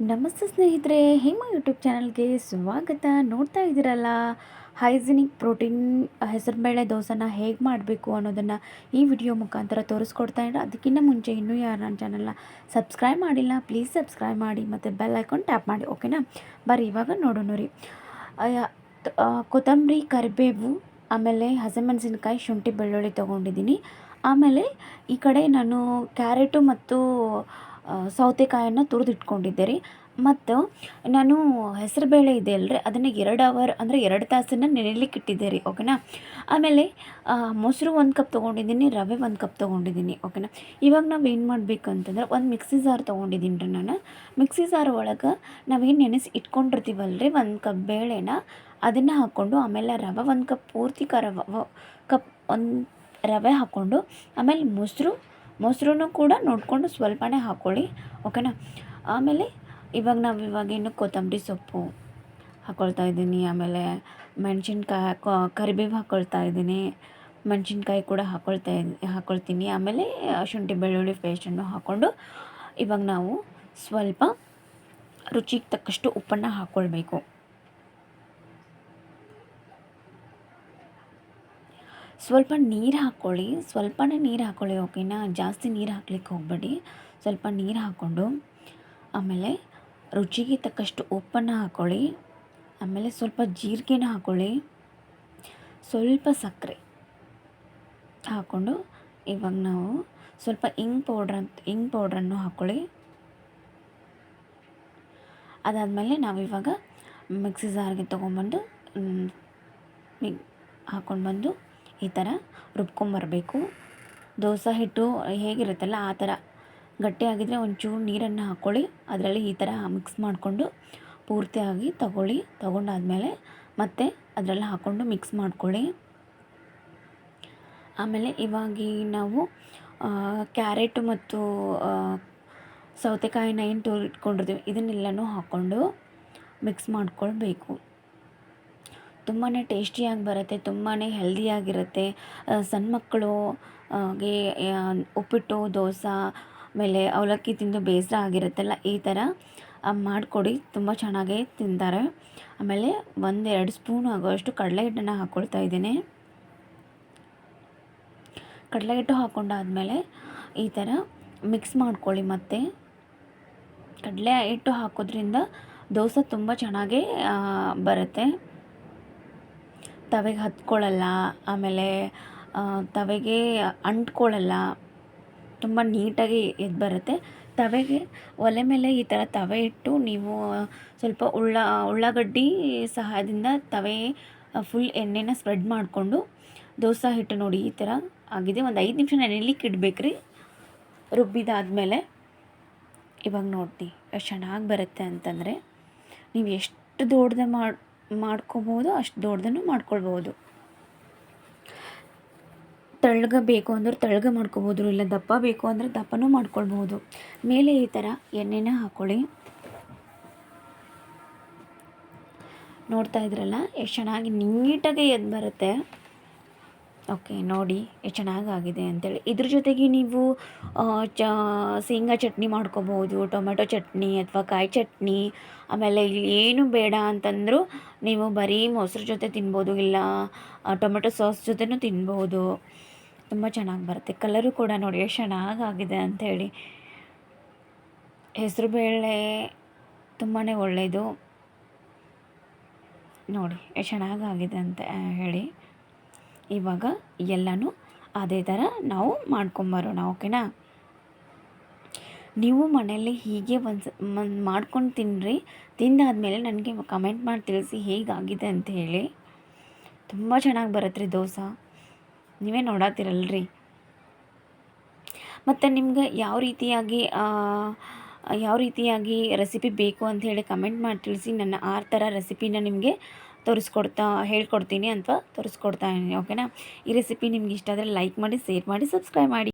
ನಮಸ್ತೆ ಸ್ನೇಹಿತರೆ, ಹೇಮ ಯೂಟ್ಯೂಬ್ ಚಾನಲ್ಗೆ ಸ್ವಾಗತ. ನೋಡ್ತಾ ಇದ್ದೀರಲ್ಲ, ಹೈಜಿನಿಕ್ ಪ್ರೋಟೀನ್, ಹೆಸರುಬೇಳೆ ದೋಸೆನ ಹೇಗೆ ಮಾಡಬೇಕು ಅನ್ನೋದನ್ನು ಈ ವಿಡಿಯೋ ಮುಖಾಂತರ ತೋರಿಸ್ಕೊಡ್ತಾ ಇದ್ದಾರೆ ಅದಕ್ಕಿಂತ ಮುಂಚೆ ಇನ್ನೂ ಯಾರು ನನ್ನ ಚಾನಲ್ನ ಸಬ್ಸ್ಕ್ರೈಬ್ ಮಾಡಿಲ್ಲ, ಪ್ಲೀಸ್ ಸಬ್ಸ್ಕ್ರೈಬ್ ಮಾಡಿ ಮತ್ತು ಬೆಲ್ ಐಕಾನ್ ಟ್ಯಾಪ್ ಮಾಡಿ, ಓಕೆನಾ? ಬರ್ರಿ, ಇವಾಗ ನೋಡೋಣ ರೀ. ಕೊತ್ತಂಬರಿ, ಕರಿಬೇವು, ಆಮೇಲೆ ಹಸಿಮೆಣಸಿನ್ಕಾಯಿ, ಶುಂಠಿ, ಬೆಳ್ಳುಳ್ಳಿ ತೊಗೊಂಡಿದ್ದೀನಿ. ಆಮೇಲೆ ಈ ಕಡೆ ನಾನು ಕ್ಯಾರೆಟು ಮತ್ತು ಸೌತೆಕಾಯನ್ನು ತುರಿದಿಟ್ಕೊಂಡಿದ್ದೆ ರೀ ಮತ್ತು ನಾನು ಹೆಸರುಬೇಳೆ ಇದೆ ಅಲ್ರಿ, ಅದನ್ನು ಎರಡು ಅವರ್ ಅಂದರೆ ಎರಡು ತಾಸನ್ನು ನೆನೆಲಿಕ್ಕೆ ಇಟ್ಟಿದ್ದೆ ರೀ ಓಕೆನಾ? ಆಮೇಲೆ ಮೊಸರು ಒಂದು ಕಪ್ ತೊಗೊಂಡಿದ್ದೀನಿ, ರವೆ ಒಂದು ಕಪ್ ತೊಗೊಂಡಿದ್ದೀನಿ, ಓಕೆನಾ? ಇವಾಗ ನಾವು ಏನು ಮಾಡಬೇಕು ಅಂತಂದ್ರೆ ಒಂದು ಮಿಕ್ಸಿ ಜಾರ್ ತೊಗೊಂಡಿದ್ದೀನಿ ರೀ ನಾನು. ಮಿಕ್ಸಿ ಜಾರ್ ಒಳಗೆ ನಾವೇನು ನೆನೆಸಿ ಇಟ್ಕೊಂಡಿರ್ತೀವಲ್ರಿ, ಒಂದು ಕಪ್ ಬೇಳೆನ, ಅದನ್ನು ಹಾಕ್ಕೊಂಡು ಆಮೇಲೆ ರವೆ ಒಂದು ಕಪ್ ಪೂರ್ತಿ ರವ ಕಪ್ ಒಂದು ರವೆ ಹಾಕ್ಕೊಂಡು ಆಮೇಲೆ ಮೊಸರು ಮೊಸರು ಕೂಡ ನೋಡಿಕೊಂಡು ಸ್ವಲ್ಪನೇ ಹಾಕ್ಕೊಳ್ಳಿ ಓಕೆನಾ? ಆಮೇಲೆ ಇವಾಗ ನಾವು ಇವಾಗ ಕೊತ್ತಂಬರಿ ಸೊಪ್ಪು ಹಾಕ್ಕೊಳ್ತಾ ಇದ್ದೀನಿ, ಆಮೇಲೆ ಮೆಣಸಿನ್ಕಾಯಿ ಹಾಕೊ, ಕರಿಬೇವು ಹಾಕ್ಕೊಳ್ತಾ ಇದ್ದೀನಿ, ಮೆಣಸಿನ್ಕಾಯಿ ಕೂಡ ಹಾಕ್ಕೊಳ್ತಾ ಹಾಕ್ಕೊಳ್ತೀನಿ ಆಮೇಲೆ ಶುಂಠಿ ಬೆಳ್ಳುಳ್ಳಿ ಪೇಸ್ಟನ್ನು ಹಾಕ್ಕೊಂಡು ಇವಾಗ ನಾವು ಸ್ವಲ್ಪ ರುಚಿಗೆ ತಕ್ಕಷ್ಟು ಉಪ್ಪನ್ನು ಹಾಕ್ಕೊಳ್ಬೇಕು ಸ್ವಲ್ಪ ನೀರು ಹಾಕ್ಕೊಳ್ಳಿ ಸ್ವಲ್ಪನೇ ನೀರು ಹಾಕ್ಕೊಳ್ಳಿ ಓಕೆನಾ ಜಾಸ್ತಿ ನೀರು ಹಾಕ್ಲಿಕ್ಕೆ ಹೋಗಬೇಡಿ. ಸ್ವಲ್ಪ ನೀರು ಹಾಕ್ಕೊಂಡು, ಆಮೇಲೆ ರುಚಿಗೆ ತಕ್ಕಷ್ಟು ಉಪ್ಪನ್ನು ಹಾಕ್ಕೊಳ್ಳಿ ಆಮೇಲೆ ಸ್ವಲ್ಪ ಜೀರಿಗೆನ ಹಾಕ್ಕೊಳ್ಳಿ ಸ್ವಲ್ಪ ಸಕ್ಕರೆ ಹಾಕ್ಕೊಂಡು, ಇವಾಗ ನಾವು ಸ್ವಲ್ಪ ಇಂಗ್ ಪೌಡ್ರ್ ಅಂತ ಇಂಗ್ ಪೌಡ್ರನ್ನು ಹಾಕ್ಕೊಳ್ಳಿ ಅದಾದಮೇಲೆ ನಾವಿವಾಗ ಮಿಕ್ಸಿ ಜಾರ್ಗೆ ತೊಗೊಂಬಂದು ಹಾಕ್ಕೊಂಡು ಬಂದು ಈ ಥರ ರುಬ್ಕೊಂಬರಬೇಕು. ದೋಸೆ ಹಿಟ್ಟು ಹೇಗಿರುತ್ತಲ್ಲ ಆ ಥರ ಗಟ್ಟಿಯಾಗಿದ್ದರೆ ಒಂಚೂರು ನೀರನ್ನು ಹಾಕ್ಕೊಳ್ಳಿ. ಅದರಲ್ಲಿ ಈ ಥರ ಮಿಕ್ಸ್ ಮಾಡಿಕೊಂಡು ಪೂರ್ತಿಯಾಗಿ ತಗೊಳ್ಳಿ. ತಗೊಂಡಾದ್ಮೇಲೆ ಮತ್ತೆ ಅದರಲ್ಲಿ ಹಾಕ್ಕೊಂಡು ಮಿಕ್ಸ್ ಮಾಡ್ಕೊಳ್ಳಿ. ಆಮೇಲೆ ಇವಾಗ ನಾವು ಕ್ಯಾರೆಟ್ ಮತ್ತು ಸೌತೆಕಾಯಿನ ಏನು ತೋರಿಟ್ಕೊಂಡಿರ್ತೀವಿ ಇದನ್ನೆಲ್ಲನೂ ಹಾಕ್ಕೊಂಡು ಮಿಕ್ಸ್ ಮಾಡ್ಕೊಳ್ಬೇಕು. ತುಂಬಾ ಟೇಸ್ಟಿಯಾಗಿ ಬರುತ್ತೆ ತುಂಬಾ ಹೆಲ್ದಿಯಾಗಿರುತ್ತೆ. ಸಣ್ಣ ಮಕ್ಕಳು ಗೆ ಉಪ್ಪಿಟ್ಟು, ದೋಸೆ, ಆಮೇಲೆ ಅವಲಕ್ಕಿ ತಿಂದು ಬೇಸರ ಆಗಿರುತ್ತಲ್ಲ, ಈ ಥರ ಮಾಡಿಕೊಡಿ, ತುಂಬ ಚೆನ್ನಾಗೇ ತಿಂತಾರೆ. ಆಮೇಲೆ ಒಂದೆರಡು ಸ್ಪೂನ್ ಆಗೋಷ್ಟು ಕಡಲೆ ಹಿಟ್ಟನ್ನು ಹಾಕ್ಕೊಳ್ತಾ ಇದ್ದೀನಿ. ಕಡಲೆ ಹಿಟ್ಟು ಹಾಕ್ಕೊಂಡಾದಮೇಲೆ ಈ ಥರ ಮಿಕ್ಸ್ ಮಾಡ್ಕೊಳ್ಳಿ ಮತ್ತೆ. ಕಡಲೆ ಹಿಟ್ಟು ಹಾಕೋದ್ರಿಂದ ದೋಸೆ ತುಂಬ ಚೆನ್ನಾಗೇ ಬರುತ್ತೆ. ತವೆಗೆ ಹತ್ಕೊಳ್ಳಲ್ಲ, ಆಮೇಲೆ ತವೆಗೆ ಅಂಟ್ಕೊಳ್ಳಲ್ಲ, ತುಂಬ ನೀಟಾಗಿ ಎದ್ದು ಬರುತ್ತೆ. ತವೆಗೆ ಒಲೆ ಮೇಲೆ ಈ ಥರ ತವೆ ಇಟ್ಟು ನೀವು ಸ್ವಲ್ಪ ಉಳ್ಳ, ಉಳ್ಳಾಗಡ್ಡಿ ಸಹಾಯದಿಂದ ತವೆ ಫುಲ್ ಎಣ್ಣೆನ ಸ್ಪ್ರೆಡ್ ಮಾಡಿಕೊಂಡು ದೋಸೆ ಹಿಟ್ಟು ನೋಡಿ ಈ ಥರ ಆಗಿದೆ. ಒಂದು ಐದು ನಿಮಿಷ ನೆನೆಲಿಕ್ಕೆ ಇಡಬೇಕ್ರಿ. ರುಬ್ಬಿದಾದಮೇಲೆ ಇವಾಗ ನೋಡಿ ಎಷ್ಟು ಚೆನ್ನಾಗಿ ಬರುತ್ತೆ ಅಂತಂದರೆ, ನೀವು ಎಷ್ಟು ದೊಡ್ಡದ ಮಾಡಿ ಮಾಡ್ಕೋಬೋದು, ಅಷ್ಟು ದೊಡ್ಡದನ್ನು ಮಾಡ್ಕೊಳ್ಬೋದು. ತೆಳ್ಳಗೆ ಬೇಕು ಅಂದ್ರೆ ತಳ್ಗ ಮಾಡ್ಕೋಬೋದು, ಇಲ್ಲ ದಪ್ಪ ಬೇಕು ಅಂದರೆ ದಪ್ಪನೂ ಮಾಡ್ಕೊಳ್ಬೋದು. ಮೇಲೆ ಈ ಥರ ಎಣ್ಣೆನ ಹಾಕ್ಕೊಳ್ಳಿ ನೋಡ್ತಾ ಇದ್ರಲ್ಲ, ಎಷ್ಟು ಚೆನ್ನಾಗಿ ನೀಟಾಗಿ ಎದ್ದು ಬರುತ್ತೆ. ಓಕೆ, ನೋಡಿ ಎಷ್ಟು ಚೆನ್ನಾಗಿ ಆಗಿದೆ ಅಂತೇಳಿ. ಇದ್ರ ಜೊತೆಗೆ ನೀವು ಚ, ಶೇಂಗಾ ಚಟ್ನಿ ಮಾಡ್ಕೋಬೋದು, ಟೊಮೆಟೊ ಚಟ್ನಿ ಅಥವಾ ಕಾಯಿ ಚಟ್ನಿ, ಆಮೇಲೆ ಇಲ್ಲಿ ಏನು ಬೇಡ ಅಂತಂದರೂ ನೀವು ಬರೀ ಮೊಸರು ಜೊತೆ ತಿನ್ಬೋದು, ಇಲ್ಲ ಟೊಮೆಟೊ ಸಾಸ್ ಜೊತೆನೂ ತಿನ್ಬೋದು. ತುಂಬ ಚೆನ್ನಾಗಿ ಬರುತ್ತೆ. ಕಲರು ಕೂಡ ನೋಡಿ ಎಷ್ಟು ಚೆನ್ನಾಗಾಗಿದೆ ಅಂಥೇಳಿ ಹೆಸರುಬೇಳೆ ತುಂಬಾ ಒಳ್ಳೆಯದು ನೋಡಿ ಎಷ್ಟು ಚೆನ್ನಾಗಾಗಿದೆ ಅಂತ ಹೇಳಿ. ಇವಾಗ ಎಲ್ಲನೂ ಅದೇ ಥರ ನಾವು ಮಾಡ್ಕೊಂಬರೋಣ, ಓಕೆನಾ? ನೀವು ಮನೆಯಲ್ಲಿ ಹೀಗೆ ಒಂದು ಮಾಡ್ಕೊಂಡು ತಿನ್ನಿರಿ ತಿಂದಾದಮೇಲೆ ನನಗೆ ಕಮೆಂಟ್ ಮಾಡಿ ತಿಳಿಸಿ ಹೇಗಾಗಿದೆ ಅಂತ ಹೇಳಿ. ತುಂಬ ಚೆನ್ನಾಗಿ ಬರುತ್ತೆ ದೋಸೆ. ನೀವೇ ನೋಡತ್ತೀರಲ್ರಿ ಮತ್ತು ನಿಮ್ಗೆ ಯಾವ ರೀತಿಯಾಗಿ ಯಾವ ರೀತಿಯಾಗಿ ರೆಸಿಪಿ ಬೇಕು ಅಂತ ಹೇಳಿ ಕಮೆಂಟ್ ಮಾಡಿ ತಿಳಿಸಿ, ನನ್ನ ಆ ಥರ ರೆಸಿಪಿನ ನಿಮಗೆ ತೋರಿಸ್ಕೊಡ್ತಾ, ಹೇಳ್ಕೊಡ್ತೀನಿ ಅಥವಾ ತೋರಿಸ್ಕೊಡ್ತಾ ಇದ್ದೀನಿ ಓಕೆನಾ ಈ ರೆಸಿಪಿ ನಿಮ್ಗೆ ಇಷ್ಟ ಆದರೆ ಲೈಕ್ ಮಾಡಿ ಶೇರ್ ಮಾಡಿ ಸಬ್ಸ್ಕ್ರೈಬ್ ಮಾಡಿ.